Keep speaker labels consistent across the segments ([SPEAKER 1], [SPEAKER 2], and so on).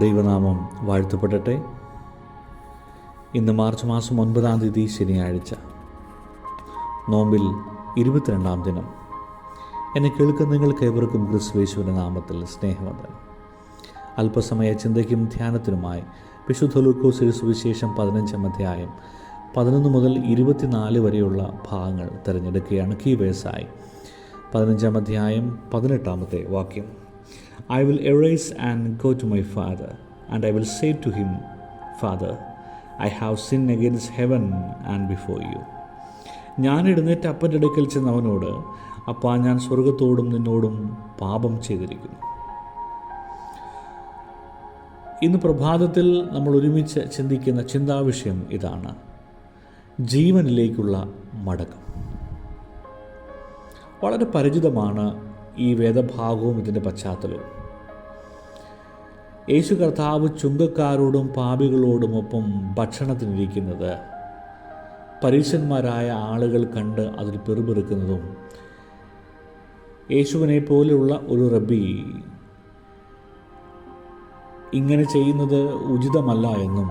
[SPEAKER 1] ദൈവനാമം വാഴ്ത്തപ്പെടട്ടെ. ഇന്ന് മാർച്ച് മാസം ഒൻപതാം തീയതി ശനിയാഴ്ച. നോമ്പിൽ ഇരുപത്തിരണ്ടാം ദിനം. എന്നെ കേൾക്കുന്ന നിങ്ങൾക്ക് ഏവർക്കും ക്രിസ്വേശുവിന്റെ നാമത്തിൽ സ്നേഹവന്ദനം. അല്പസമയ ചിന്തയ്ക്കും ധ്യാനത്തിനുമായി വിശുദ്ധ ലൂക്കോസ് സുവിശേഷം പതിനഞ്ചാം അധ്യായം പതിനൊന്ന് മുതൽ ഇരുപത്തിനാല് വരെയുള്ള ഭാഗങ്ങൾ തിരഞ്ഞെടുക്കുകയാണ് കീ വേഴ്സായി പതിനഞ്ചാം അധ്യായം പതിനെട്ടാമത്തെ വാക്യം. I will erase and go to my father and I will say to him father I have sin against heaven and before you ഞാൻ എഴുന്നേറ്റ് അപ്പന്റെ അടുക്കൽ ചെന്ന് അവനോട് അപ്പാ ഞാൻ സ്വർഗത്തോടും നിന്നോടും പാപം ചെയ്തിരിക്കുന്നു ഇന്ന് പ്രഭാതത്തിൽ നമ്മൾ ഒരുമിച്ച് ചിന്തിക്കുന്ന ചിന്താവിഷയം ഇതാണ്. ജീവനിലേക്കുള്ള മടക്കം. വളരെ പരിചിതമാണ് ഈ വേദഭാഗവും ഇതിന്റെ പശ്ചാത്തലവും. യേശു കർത്താവ് ചുങ്കക്കാരോടും പാപികളോടുമൊപ്പം ഭക്ഷണത്തിനിരിക്കുന്നത്. പരീക്ഷന്മാരായ ആളുകൾ കണ്ട് അതിൽ പെറുപെറുക്കുന്നതും യേശുവിനെ പോലെയുള്ള ഒരു റബ്ബി ഇങ്ങനെ ചെയ്യുന്നത് ഉചിതമല്ല എന്നും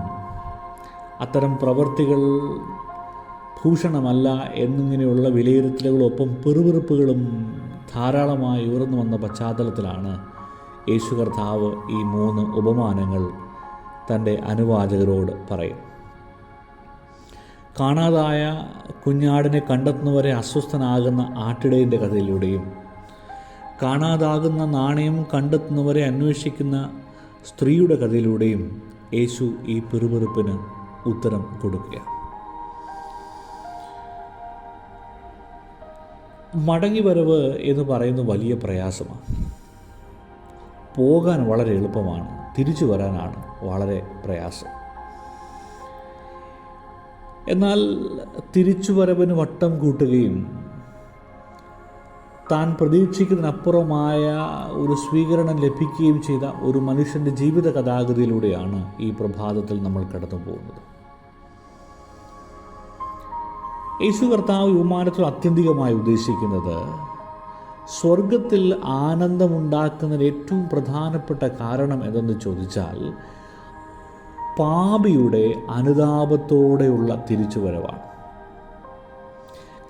[SPEAKER 1] അത്തരം പ്രവർത്തികൾ ഭൂഷണമല്ല എന്നിങ്ങനെയുള്ള വിലയിരുത്തലുകളൊപ്പം പെറുപെറുപ്പുകളും ധാരാളമായി ഉയർന്നു വന്ന പശ്ചാത്തലത്തിലാണ് യേശു കർത്താവ് ഈ മൂന്ന് ഉപമാനങ്ങൾ തന്റെ അനുവാചകരോട് പറയും. കാണാതായ കുഞ്ഞാടിനെ കണ്ടെത്തുന്നവരെ അസ്വസ്ഥനാകുന്ന ആട്ടിടയിന്റെ കഥയിലൂടെയും കാണാതാകുന്ന നാണയം കണ്ടെത്തുന്നവരെ അന്വേഷിക്കുന്ന സ്ത്രീയുടെ കഥയിലൂടെയും യേശു ഈ പിറുപിറുപ്പിന് ഉത്തരം കൊടുക്കുക മടങ്ങി വരവ് എന്ന് പറയുന്നത് വലിയ പ്രയാസമാണ്. പോകാൻ വളരെ എളുപ്പമാണ്. തിരിച്ചു വരാനാണ് വളരെ പ്രയാസം. എന്നാൽ തിരിച്ചുവരവിന് വട്ടം കൂട്ടുകയും താൻ പ്രതീക്ഷിക്കുന്നതിനപ്പുറമായ ഒരു സ്വീകരണം ലഭിക്കുകയും ചെയ്ത ഒരു മനുഷ്യന്റെ ജീവിത കഥാഗതിയിലൂടെയാണ് ഈ പ്രഭാതത്തിൽ നമ്മൾ കടന്നു പോകുന്നത്. യേശു കർത്താവ് വിമാനത്തിൽ ആത്യന്തികമായി ഉദ്ദേശിക്കുന്നത് സ്വർഗത്തിൽ ആനന്ദമുണ്ടാക്കുന്നതിന് ഏറ്റവും പ്രധാനപ്പെട്ട കാരണം എന്തെന്ന് ചോദിച്ചാൽ പാപിയുടെ അനുതാപത്തോടെയുള്ള തിരിച്ചുവരവാണ്.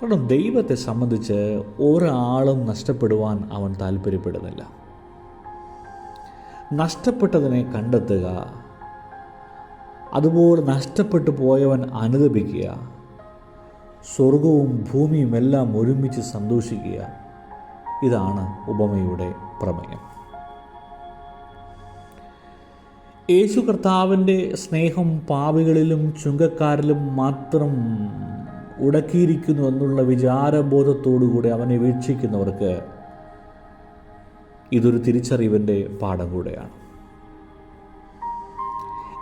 [SPEAKER 1] കാരണം ദൈവത്തെ സംബന്ധിച്ച് ഒരാളും നഷ്ടപ്പെടുവാൻ അവൻ താല്പര്യപ്പെടുന്നില്ല. നഷ്ടപ്പെട്ടതിനെ കണ്ടെത്തുക അതുപോലെ നഷ്ടപ്പെട്ടു പോയവൻ അനുദപിക്കുക സ്വർഗവും ഭൂമിയും എല്ലാം ഒരുമിച്ച് സന്തോഷിക്കുക ഇതാണ് ഉപമയുടെ പ്രമേയം. യേശു കർത്താവിന്റെ സ്നേഹം പാവികളിലും ചുങ്കക്കാരിലും മാത്രം ഉടക്കിയിരിക്കുന്നു എന്നുള്ള വിചാരബോധത്തോടുകൂടി അവനെ വീക്ഷിക്കുന്നവർക്ക് ഇതൊരു തിരിച്ചറിവിന്റെ പാഠം കൂടെയാണ്.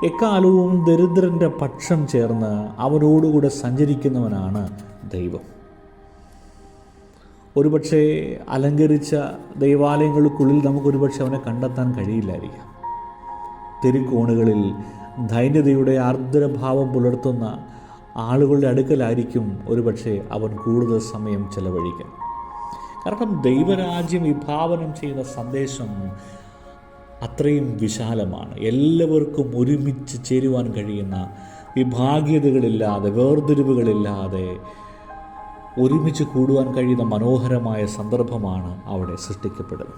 [SPEAKER 1] എക്കാലവും ദരിദ്രന്റെ പക്ഷം ചേർന്ന് അവനോടുകൂടെ സഞ്ചരിക്കുന്നവനാണ് ദൈവം. ഒരുപക്ഷെ അലങ്കരിച്ച ദൈവാലയങ്ങൾക്കുള്ളിൽ നമുക്കൊരുപക്ഷെ അവനെ കണ്ടെത്താൻ കഴിയില്ലായിരിക്കാം. തെരുക്കോണുകളിൽ ദൈന്യതയുടെ ആർദ്രഭാവം പുലർത്തുന്ന ആളുകളുടെ അടുക്കലായിരിക്കും ഒരുപക്ഷെ അവൻ കൂടുതൽ സമയം ചെലവഴിക്കാൻ. കാരണം ദൈവരാജ്യം വിഭാവനം ചെയ്യുന്ന സന്ദേശം അത്രയും വിശാലമാണ്. എല്ലാവർക്കും ഒരുമിച്ച് ചേരുവാൻ കഴിയുന്ന വിഭാഗീയതകളില്ലാതെ വേർതിരിവുകളില്ലാതെ ഒരുമിച്ച് കൂടുവാൻ കഴിയുന്ന മനോഹരമായ സന്ദർഭമാണ് അവിടെ സൃഷ്ടിക്കപ്പെടുന്നത്.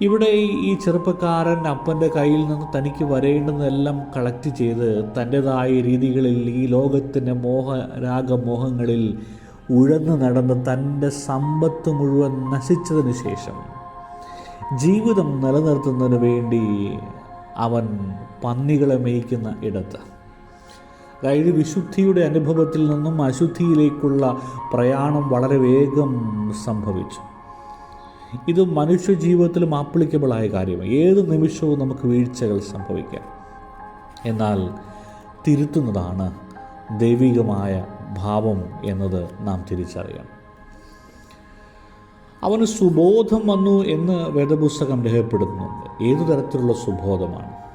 [SPEAKER 1] ഇവിടെ ഈ ചെറുപ്പക്കാരൻ അപ്പന്റെ കയ്യിൽ നിന്ന് തനിക്ക് വരേണ്ടുന്നതെല്ലാം കളക്ട് ചെയ്ത് തന്റെതായ രീതികളിൽ ഈ ലോകത്തിന്റെ മോഹ രാഗമോഹങ്ങളിൽ ഉഴന്നു നടന്ന് തന്റെ സമ്പത്ത് മുഴുവൻ നശിച്ചതിന് ശേഷം ജീവിതം നിലനിർത്തുന്നതിന് വേണ്ടി അവൻ പന്നികളെ മേയ്ക്കുന്ന ഇടത്ത് അതായത് വിശുദ്ധിയുടെ അനുഭവത്തിൽ നിന്നും അശുദ്ധിയിലേക്കുള്ള പ്രയാണം വളരെ വേഗം സംഭവിച്ചു. ഇത് മനുഷ്യ ജീവിതത്തിലും ആപ്ലിക്കബിളായ കാര്യമാണ്. ഏത് നിമിഷവും നമുക്ക് വീഴ്ചകൾ സംഭവിക്കാം. എന്നാൽ തിരുത്തുന്നതാണ് ദൈവികമായ ഭാവം എന്നത് നാം തിരിച്ചറിയണം. അവന് സുബോധം വന്നു എന്ന് വേദപുസ്തകം രേഖപ്പെടുത്തുന്നുണ്ട്. ഏതു തരത്തിലുള്ള സുബോധമാണ്?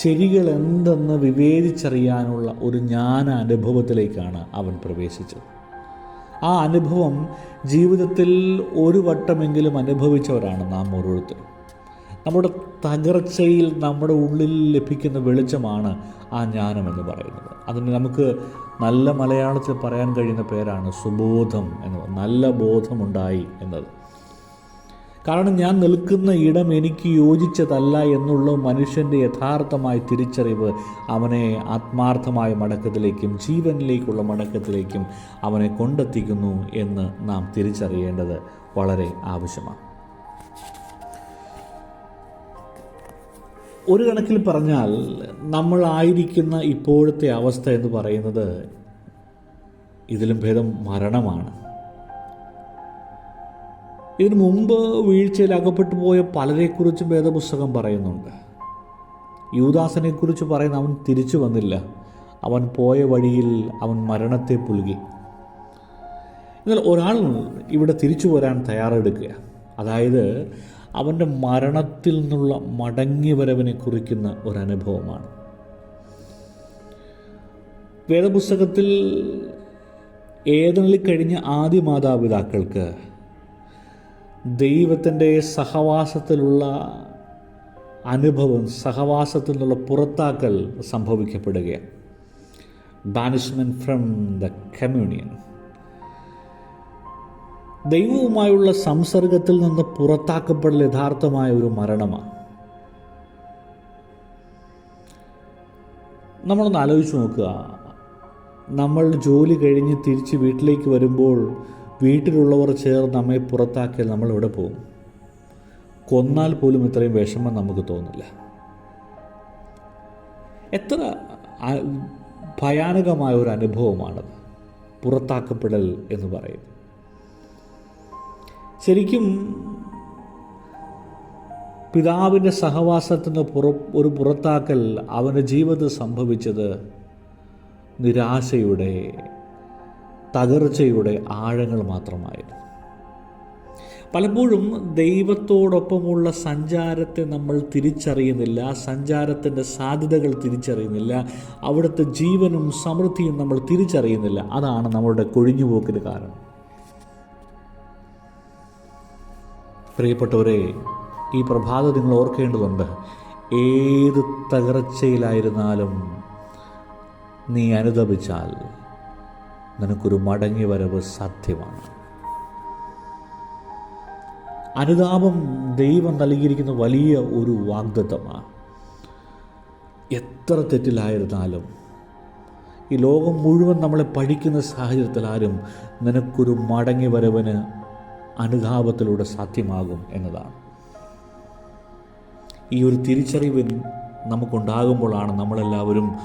[SPEAKER 1] ശരികൾ എന്തെന്ന് വിവേചിച്ചറിയാനുള്ള ഒരു ജ്ഞാന അനുഭവത്തിലേക്കാണ് അവൻ പ്രവേശിച്ചത്. ആ അനുഭവം ജീവിതത്തിൽ ഒരു വട്ടമെങ്കിലും അനുഭവിച്ചവരാണ് നാം ഓരോരുത്തരും. നമ്മുടെ തകർച്ചയിൽ നമ്മുടെ ഉള്ളിൽ ലഭിക്കുന്ന വെളിച്ചമാണ് ആ ജ്ഞാനം എന്ന് പറയുന്നത്. അതിന് നമുക്ക് നല്ല മലയാളത്തിൽ പറയാൻ കഴിയുന്ന പേരാണ് സുബോധം എന്ന് നല്ല ബോധമുണ്ടായി എന്നത്. കാരണം ഞാൻ നിൽക്കുന്ന ഇടം എനിക്ക് യോജിച്ചതല്ല എന്നുള്ള മനുഷ്യന്റെ യഥാർത്ഥമായ തിരിച്ചറിവ് അവനെ ആത്മാർത്ഥമായ മടക്കത്തിലേക്കും ജീവനിലേക്കുള്ള മടക്കത്തിലേക്കും അവനെ കൊണ്ടെത്തിക്കുന്നു എന്ന് നാം തിരിച്ചറിയേണ്ടത് വളരെ ആവശ്യമാണ്. ഒരു കണക്കിൽ പറഞ്ഞാൽ നമ്മളായിരിക്കുന്ന ഇപ്പോഴത്തെ അവസ്ഥ എന്ന് പറയുന്നത് ഇതിലും ഭേദം മരണമാണ്. ഇതിനു മുമ്പ് വീഴ്ചയിൽ അകപ്പെട്ടു പോയ പലരെക്കുറിച്ചും വേദപുസ്തകം പറയുന്നുണ്ട്. യൂദാസനെക്കുറിച്ച് പറയുന്ന അവൻ തിരിച്ചു വന്നില്ല. അവൻ പോയ വഴിയിൽ അവൻ മരണത്തെ പുലുകി. എന്നാൽ ഒരാൾ ഇവിടെ തിരിച്ചു വരാൻ തയ്യാറെടുക്കുക. അതായത് അവന്റെ മരണത്തിൽ നിന്നുള്ള മടങ്ങി വരവിനെ കുറിക്കുന്ന ഒരനുഭവമാണ്. വേദപുസ്തകത്തിൽ ഏതെങ്കിലും കഴിഞ്ഞ ആദ്യ മാതാപിതാക്കൾക്ക് ദൈവത്തിന്റെ സഹവാസത്തിലുള്ള അനുഭവം സഹവാസത്തിൽ നിന്നുള്ള പുറത്താക്കൽ സംഭവിക്കപ്പെടുകയാണ്. ബാനിഷ്മെന്റ് ഫ്രം ദ കമ്മ്യൂണിയൻ ദൈവവുമായുള്ള സംസർഗത്തിൽ നിന്ന് പുറത്താക്കപ്പെടൽ യഥാർത്ഥമായ ഒരു മരണമാണ്. നമ്മളൊന്ന് ആലോചിച്ച് നോക്കുക. നമ്മൾ ജോലി കഴിഞ്ഞ് തിരിച്ച് വീട്ടിലേക്ക് വരുമ്പോൾ വീട്ടിലുള്ളവർ ചേർന്ന് നമ്മെ പുറത്താക്കിയാൽ നമ്മൾ എവിടെ പോകും. കൊന്നാൽ പോലും ഇത്രയും വിഷമം നമുക്ക് തോന്നില്ല. എത്ര ഭയാനകമായ ഒരു അനുഭവമാണ് പുറത്താക്കപ്പെടൽ എന്ന് പറയുന്നത്. ശരിക്കും പിതാവിന്റെ സഹവാസത്തിന് പുറ ഒരു പുറത്താക്കൽ അവന്റെ ജീവിതത്തിൽ സംഭവിച്ചത് നിരാശയുടെ തകർച്ചയുടെ ആഴങ്ങൾ മാത്രമായിരുന്നു. പലപ്പോഴും ദൈവത്തോടൊപ്പമുള്ള സഞ്ചാരത്തെ നമ്മൾ തിരിച്ചറിയുന്നില്ല സഞ്ചാരത്തിന്റെ സാധ്യതകൾ തിരിച്ചറിയുന്നില്ല അവിടുത്തെ ജീവനും സമൃദ്ധിയും നമ്മൾ തിരിച്ചറിയുന്നില്ല. അതാണ് നമ്മളുടെ കൊഴിഞ്ഞുപോക്കിന് കാരണം. പ്രിയപ്പെട്ടവരെ ഈ പ്രഭാതം നിങ്ങൾ ഓർക്കേണ്ടതുണ്ട്. ഏത് തകർച്ചയിലായിരുന്നാലും നീ അനുദപിച്ചാൽ നിനക്കൊരു മടങ്ങി വരവ് സാധ്യമാണ്. അനുതാപം ദൈവം നൽകിയിരിക്കുന്ന വലിയ ഒരു വാഗ്ദത്തമാണ്. എത്ര തെറ്റിലായിരുന്നാലും ഈ ലോകം മുഴുവൻ നമ്മളെ പഠിക്കുന്ന സാഹചര്യത്തിൽ ആരും നിനക്കൊരു മടങ്ങി വരവിന് അനുതാപത്തിലൂടെ സാധ്യമാകും എന്നതാണ്. ഈ ഒരു തിരിച്ചറിവ് നമുക്കുണ്ടാകുമ്പോഴാണ് നമ്മളെല്ലാവരും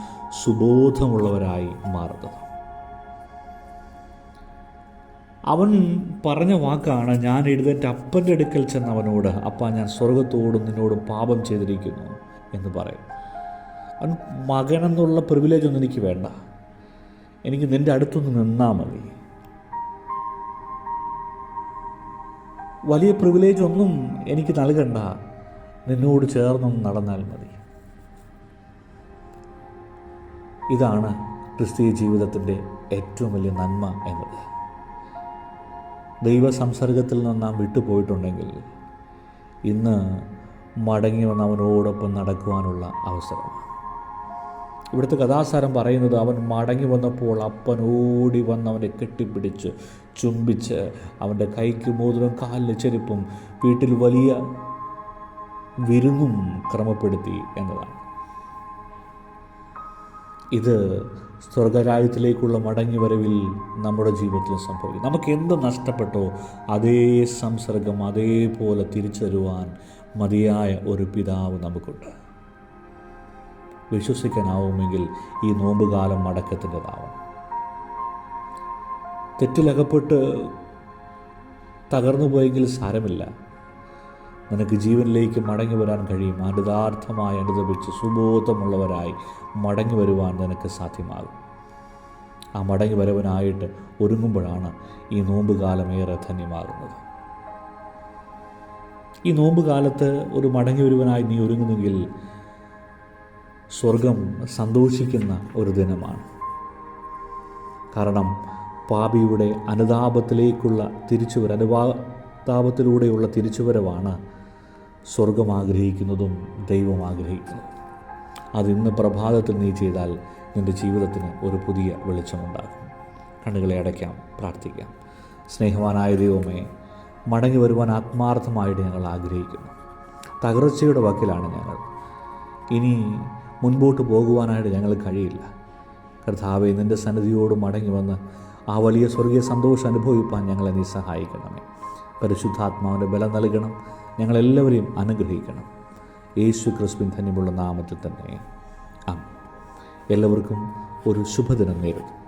[SPEAKER 1] സുബോധമുള്ളവരായി മാറുന്നത്. അവൻ പറഞ്ഞ വാക്കാണ് ഞാൻ എഴുതേറ്റ അപ്പന്റെ അടുക്കൽ ചെന്നവനോട് അപ്പ ഞാൻ സ്വർഗത്തോടും നിന്നോടും പാപം ചെയ്തിരിക്കുന്നു എന്ന് പറയും. അവൻ മകനെന്നുള്ള പ്രിവിലേജ് ഒന്നും എനിക്ക് വേണ്ട. എനിക്ക് നിന്റെ അടുത്തൊന്ന് നിന്നാൽ മതി. വലിയ പ്രിവിലേജ് ഒന്നും എനിക്ക് നൽകണ്ട. നിന്നോട് ചേർന്നൊന്ന് നടന്നാൽ മതി. ഇതാണ് ക്രിസ്തീയ ജീവിതത്തിന്റെ ഏറ്റവും വലിയ നന്മ എന്നത്. ദൈവ സംസർഗത്തിൽ നിന്ന് നാം വിട്ടുപോയിട്ടുണ്ടെങ്കിൽ ഇന്ന് മടങ്ങി വന്ന് അവനോടൊപ്പം നടക്കുവാനുള്ള അവസരമാണ്. ഇവിടുത്തെ കഥാസാരം പറയുന്നത് അവൻ മടങ്ങി വന്നപ്പോൾ അപ്പൻ ഓടി വന്ന് അവനെ കെട്ടിപ്പിടിച്ച് ചുംബിച്ച് അവന്റെ കൈക്ക് മോതിരം കാലിന് ചെരുപ്പും വീട്ടിൽ വലിയ വിരുന്നും ക്രമപ്പെടുത്തി എന്നതാണ്. ഇത് സ്വർഗരാജ്യത്തിലേക്കുള്ള മടങ്ങിവരവിൽ നമ്മുടെ ജീവിതത്തിൽ സംഭവിക്കും. നമുക്ക് എന്ത് നഷ്ടപ്പെട്ടോ അതേ സംസർഗം അതേപോലെ തിരിച്ചു മതിയായ ഒരു പിതാവ് നമുക്കുണ്ട്. വിശ്വസിക്കാനാവുമെങ്കിൽ ഈ നോമ്പുകാലം മടക്കത്തിന്റെതാവും തെറ്റിലകപ്പെട്ട് തകർന്നു പോയെങ്കിൽ സാരമില്ല. നിനക്ക് ജീവനിലേക്ക് മടങ്ങി വരാൻ കഴിയും. അനുദാർത്ഥമായി അനുദപിച്ച് സുബോധമുള്ളവരായി മടങ്ങി വരുവാൻ നിനക്ക് സാധ്യമാകും. ആ മടങ്ങി വരവനായിട്ട് ഒരുങ്ങുമ്പോഴാണ് ഈ നോമ്പുകാലം ഏറെ ധന്യമാകുന്നത്. ഈ നോമ്പുകാലത്ത് ഒരു മടങ്ങി വരുവനായി നീ ഒരുങ്ങുന്നെങ്കിൽ സ്വർഗം സന്തോഷിക്കുന്ന ഒരു ദിനമാണ്. കാരണം പാപിയുടെ അനുതാപത്തിലേക്കുള്ള തിരിച്ചുവര അനുതാപത്തിലൂടെയുള്ള തിരിച്ചുവരവാണ് സ്വർഗം ആഗ്രഹിക്കുന്നതും ദൈവം ആഗ്രഹിക്കുന്നു. അതിന്ന് പ്രഭാതത്തിൽ നീ ചെയ്താൽ നിന്റെ ജീവിതത്തിന് ഒരു പുതിയ വെളിച്ചമുണ്ടാകും. കണ്ണുകളെ അടയ്ക്കാം പ്രാർത്ഥിക്കാം. സ്നേഹവാനായ ദൈവമേ മടങ്ങി വരുവാൻ ആത്മാർത്ഥമായിട്ട് ഞങ്ങൾ ആഗ്രഹിക്കുന്നു. തകർച്ചയുടെ വക്കിലാണ് ഞങ്ങൾ. ഇനി മുൻപോട്ട് പോകുവാനായിട്ട് ഞങ്ങൾ കഴിയില്ല. കർത്താവെ നിന്റെ സന്നിധിയോട് മടങ്ങി വന്ന് ആ വലിയ സ്വർഗീയ സന്തോഷം അനുഭവിപ്പാൻ ഞങ്ങളെ നീ സഹായിക്കണമേ. പരിശുദ്ധാത്മാവിന്റെ ബലം നൽകണം. ഞങ്ങളെല്ലാവരെയും അനുഗ്രഹിക്കണം. യേശു ക്രിസ്പിൻ ധന്യമുള്ള നാമത്തിൽ തന്നെ. ആ എല്ലാവർക്കും ഒരു ശുഭദിനം നേരുന്നു.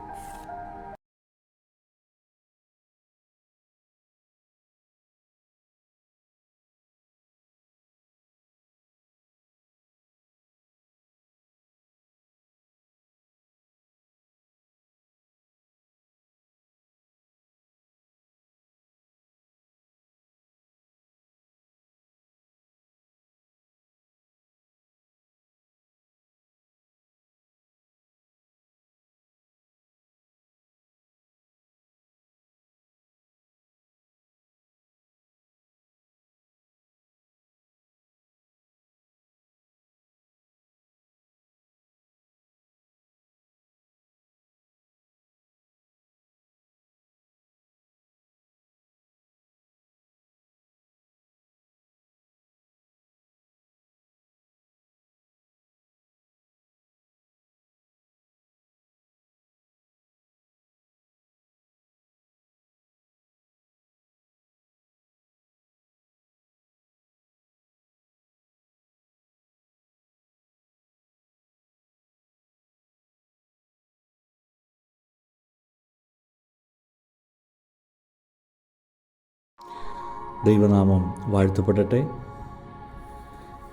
[SPEAKER 1] ദൈവനാമം വാഴ്ത്തപ്പെടട്ടെ.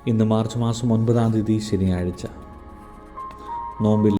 [SPEAKER 1] ഇന്ന് മാർച്ച് മാസം ഒൻപതാം തീയതി ശനിയാഴ്ച. നോമ്പിൽ